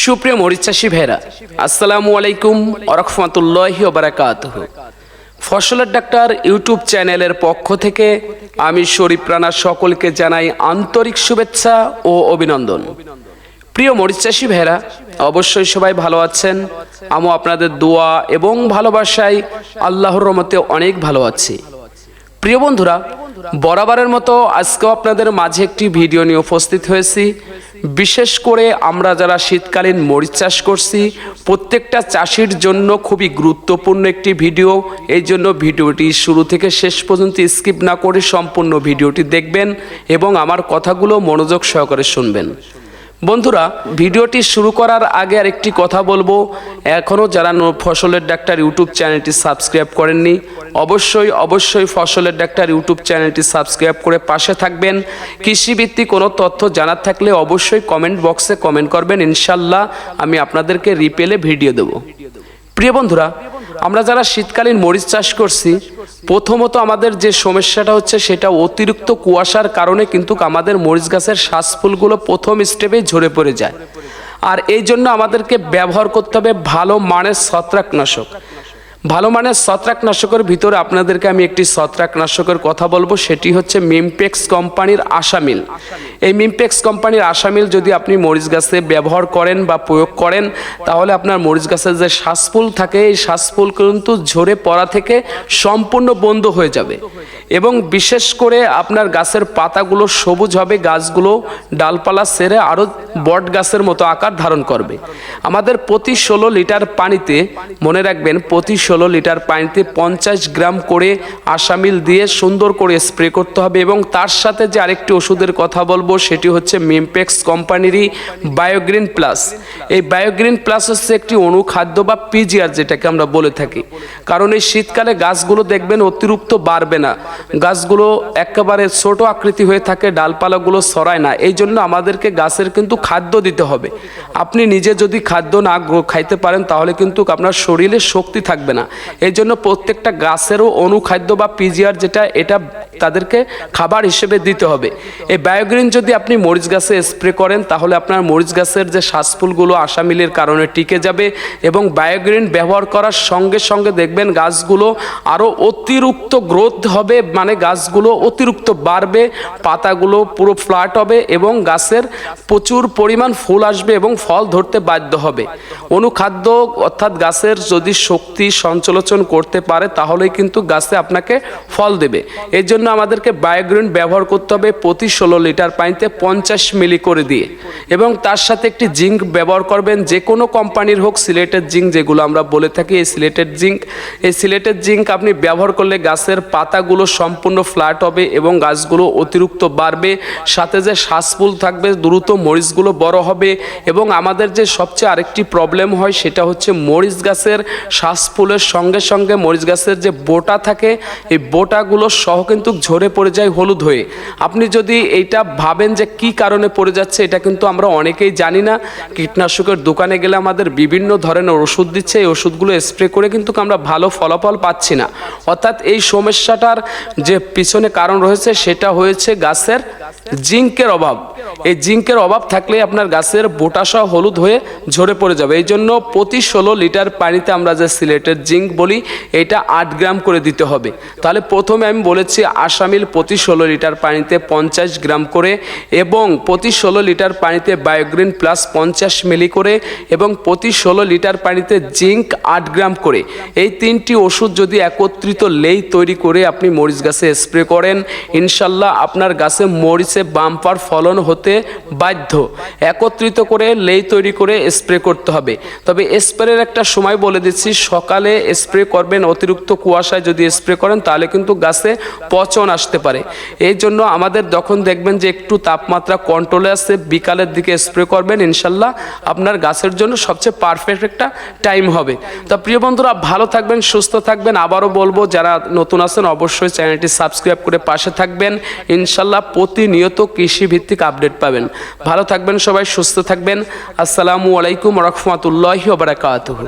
সুপ্রিয় মরিচ চাষি ভেরা আসসালামু আলাইকুম আরহামতুল্লাহ বারাকাত ফসলের ডাক্তার ইউটিউব চ্যানেলের পক্ষ থেকে আমি শরীফ রানা সকলকে জানাই আন্তরিক শুভেচ্ছা ও অভিনন্দন। প্রিয় মরিচ চাষি ভেরা অবশ্যই সবাই ভালো আছেন। আমও আপনাদের দোয়া এবং ভালোবাসায় আল্লাহর রহমতে অনেক ভালো আছি। প্রিয় বন্ধুরা, বরাবরের মতো আজকেও আপনাদের মাঝে একটি ভিডিও নিয়ে উপস্থিত হয়েছি। বিশেষ করে আমরা যারা শীতকালীন মরিচ চাষ করছি, প্রত্যেকটা চাষির জন্য খুবই গুরুত্বপূর্ণ একটি ভিডিও। এই জন্য ভিডিওটি শুরু থেকে শেষ পর্যন্ত স্কিপ না করে সম্পূর্ণ ভিডিওটি দেখবেন এবং আমার কথাগুলো মনোযোগ সহকারে শুনবেন। বন্ধুরা, ভিডিওটি শুরু করার আগে আর একটি কথা বলব। এখনও যারা ফসলের ডাক্তার ইউটিউব চ্যানেলটি সাবস্ক্রাইব করেননি, অবশ্যই অবশ্যই ফসলের ডাক্তার ইউটিউব চ্যানেলটি সাবস্ক্রাইব করে পাশে থাকবেন। কৃষিভিত্তিক কোনো তথ্য জানার থাকলে অবশ্যই কমেন্ট বক্সে কমেন্ট করবেন। ইনশাল্লাহ আমি আপনাদেরকে রিপেলে ভিডিও দেবো। প্রিয় বন্ধুরা, আমরা যারা শীতকালীন মরিচ চাষ করছি, প্রথমত আমাদের যে সমস্যাটা হচ্ছে সেটা অতিরিক্ত কুয়াশার কারণে কিন্তু আমাদের মরিচ গাছের শ্বাসফুলগুলো প্রথম স্টেপেই ঝরে পড়ে যায়। আর এই জন্য আমাদেরকে ব্যবহার করতে হবে ভালো মানের ছত্রাকনাশক। ভালো মানের ছত্রাকনাশকের ভিতরে আপনাদেরকে আমি একটি ছত্রাকনাশকের কথা বলব, সেটি হচ্ছে মিমপেক্স কোম্পানির আশামিল এই মিমপেক্স কোম্পানির আশামিল যদি আপনি মরিচ গাছে ব্যবহার করেন বা প্রয়োগ করেন, তাহলে আপনার মরিচ গাছের যে শ্বাসফুল থাকে, এই শ্বাসফুল কিন্তু ঝরে পড়া থেকে সম্পূর্ণ বন্ধ হয়ে যাবে। এবং বিশেষ করে আপনার গাছের পাতাগুলো সবুজ হবে, গাছগুলো ডালপালা সেরে আরও বট গাছের মতো আকার ধারণ করবে। আমাদের প্রতি ষোলো লিটার পানিতে মনে রাখবেন, প্রতি ষোলো লিটার পানিতে পঞ্চাশ গ্রাম করে আসামিল দিয়ে সুন্দর করে স্প্রে করতে হবে এবং তার সাথে যে আরেকটি ওষুধের কথা বলব, সেটি হচ্ছে মিমপেক্স কোম্পানিরই বায়োগ্রিন প্লাস। এই বায়োগ্রিন প্লাস হচ্ছে একটি অনুখাদ্য বা পিজিআর যেটাকে আমরা বলে থাকি। কারণ এই শীতকালে গাছগুলো দেখবেন অতিরিক্ত বাড়বে না। গাছগুলো একেবারে ছোট আকৃতি হয়ে থাকে, ডালপালাগুলো সরায় না। এই জন্য আমাদেরকে গাছের কিন্তু খাদ্য দিতে হবে। আপনি নিজে যদি খাদ্য না খাইতে পারেন, তাহলে কিন্তু আপনার শরীরে শক্তি থাকবে না। এই জন্য প্রত্যেকটা গাছেরও অনুখাদ্য বা পিজিআর যেটা, এটা তাদেরকে খাবার হিসেবে দিতে হবে। এই বায়োগ্রিন যদি আপনি মরিচ গাছে স্প্রে করেন, তাহলে আপনার মরিচ গাছের যে শ্বাসফুলগুলো আশামিলের কারণে টিকে যাবে এবং বায়োগ্রিন ব্যবহার করার সঙ্গে সঙ্গে দেখবেন গাছগুলো আরও অতিরিক্ত গ্রোথ হবে মানে গাছগুলো অতিরিক্ত বাড়বে, পাতাগুলো পুরো ফ্ল্যাট হবে এবং গাছের প্রচুর পরিমাণ ফুল আসবে এবং ফল ধরতে বাধ্য হবে। অনুখাদ্য অর্থাৎ গাছের যদি শক্তি সঞ্চালন করতে পারে, তাহলেই কিন্তু গাছে আপনাকে ফল দেবে। এই জন্য আমাদেরকে বায়োগ্রিন ব্যবহার করতে হবে প্রতি ষোলো লিটার পানিতে পঞ্চাশ মিলি করে দিয়ে। এবং তার সাথে একটি জিঙ্ক ব্যবহার করবেন, যে কোনো কোম্পানির হোক, সিলেটের জিঙ্ক যেগুলো আমরা বলে থাকি, এই সিলেটের জিঙ্ক। এই সিলেটের জিঙ্ক আপনি ব্যবহার করলে গাছের পাতাগুলো সম্পূর্ণ ফ্ল্যাট হবে এবং গাছগুলো অতিরিক্ত বাড়বে, সাথে যে শ্বাসফুল থাকবে, দ্রুত মরিচগুলো বড় হবে। এবং আমাদের যে সবচেয়ে আরেকটি প্রবলেম হয়, সেটা হচ্ছে মরিচ গাছের শ্বাসফুলের সঙ্গে সঙ্গে মরিচ গাছের যে বোটা থাকে, এই বোটাগুলো সহ কিন্তু ঝরে পড়ে যায় হলুদ হয়ে। আপনি যদি এইটা ভাবেন যে কি কারণে পড়ে যাচ্ছে, এটা কিন্তু আমরা অনেকেই জানি না। কীটনাশকের দোকানে গেলে আমাদের বিভিন্ন ধরনের ওষুধ দিচ্ছে, এই ওষুধগুলো স্প্রে করে কিন্তু আমরা ভালো ফলাফল পাচ্ছি না। অর্থাৎ এই সমস্যাটার যে পিছনে কারণ রয়েছে, সেটা হয়েছে গাছের জিঙ্কের অভাব। এই জিঙ্কের অভাব থাকলে আপনার গাছের বোটাসহ হলুদ হয়ে ঝরে পড়ে যাবে। এই জন্য প্রতি ষোলো লিটার পানিতে আমরা যে সিলেটের জিঙ্ক বলি, এটা আট গ্রাম করে দিতে হবে। তাহলে প্রথমে আমি বলেছি আসামিল প্রতি ষোলো লিটার পানিতে পঞ্চাশ গ্রাম করে এবং প্রতি ষোলো লিটার পানিতে বায়োগ্রিন প্লাস পঞ্চাশ মিলি করে এবং প্রতি ষোলো লিটার পানিতে জিঙ্ক আট গ্রাম করে। এই তিনটি ওষুধ যদি একত্রিত লেই তৈরি করে আপনি মরিচ গাছে স্প্রে করেন, ইনশাল্লাহ আপনার গাছে মরিচে বাম্পার ফলন হতে বাধ্য। একত্রিত করে লেই তৈরি করে স্প্রে করতে হবে। তবে স্প্রের একটা সময় বলে দিচ্ছি, সকালে স্প্রে করবেন, অতিরিক্ত কুয়াশায় যদি স্প্রে করেন, তাহলে কিন্তু গাছে পচন আসতে পারে। এই জন্য আমাদের যখন দেখবেন যে একটু তাপমাত্রা কন্ট্রোলে আছে, বিকালের দিকে স্প্রে করবেন, ইনশাল্লাহ আপনার গাছের জন্য সবচেয়ে পারফেক্ট একটা টাইম হবে। তা প্রিয় বন্ধুরা, ভালো থাকবেন, সুস্থ থাকবেন। আবারও বলব, যারা নতুন আছেন, অবশ্যই চ্যানেলটি সাবস্ক্রাইব করে পাশে থাকবেন। ইনশাল্লাহ প্রতিনিয়ত কৃষি ভিত্তিক আপডেট পাবেন। ভালো থাকবেন সবাই সুস্থ থাকবেন। আসসালামু আলাইকুম রহমতুল্লাহ বারাকাতুহু।